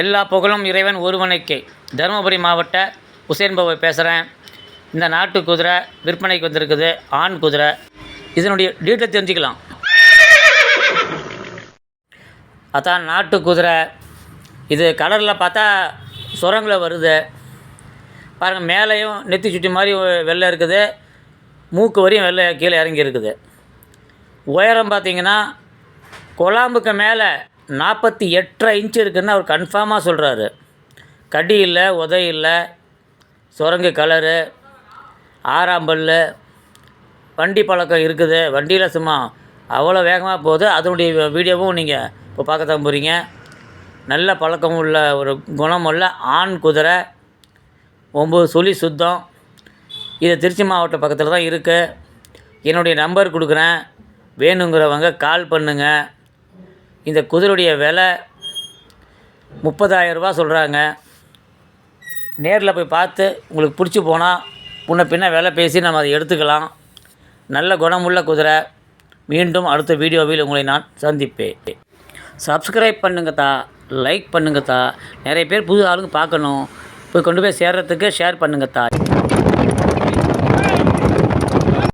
எல்லா புகழும் இறைவன் ஒருவனுக்கே. தருமபுரி மாவட்ட உசேன் பாபு பேசுகிறேன் இந்த நாட்டு குதிரை விற்பனைக்கு வந்திருக்குது ஆண் குதிரை. இதனுடைய டீட்டெயில் தெரிஞ்சுக்கலாம். அதான் நாட்டு குதிரை. இது கலரில் பார்த்தா சுரங்கில் வருது. பாருங்கள் மேலேயும் நெத்தி சுட்டி மாதிரி வெள்ளை இருக்குது. மூக்கு வரையும் வெள்ளை கீழே இறங்கி இருக்குது. உயரம் பார்த்தீங்கன்னா குழாம்புக்கு மேலே நாற்பத்தி எட்டரை இன்ச்சு இருக்குதுன்னு அவர் கன்ஃபார்மாக சொல்கிறாரு கடி இல்லை உதை இல்லை சுரங்கு கலரு ஆறாம்பல் வண்டி பழக்கம் இருக்குது. வண்டியில் சும்மா அவ்வளோ வேகமாக போகுது. அதனுடைய வீடியோவும் நீங்கள் இப்போ பார்க்க தான் போகிறீங்க நல்ல பழக்கம் உள்ள ஒரு குணமுள்ள ஆண் குதிரை ஒம்பது சுழி சுத்தம். இது திருச்சி மாவட்ட பக்கத்தில் தான் இருக்குது என்னுடைய நம்பர் கொடுக்குறேன். வேணுங்கிறவங்க கால் பண்ணுங்கள் இந்த குதிரையுடைய விலை முப்பதாயிரரூபா சொல்கிறாங்க நேரில் போய் பார்த்து உங்களுக்கு பிடிச்சி போனால் முன்ன பின்ன விலை பேசி நம்ம அதை எடுத்துக்கலாம். நல்ல குணமுள்ள குதிரை. மீண்டும் அடுத்த வீடியோவில் உங்களை நான் சந்திப்பேன். சப்ஸ்கிரைப் பண்ணுங்கத்தா லைக் பண்ணுங்கத்தா நிறைய பேர் புது ஆளுங்க பார்க்கணும். போய் கொண்டு போய் சேர்கிறதுக்கு ஷேர் பண்ணுங்கத்தா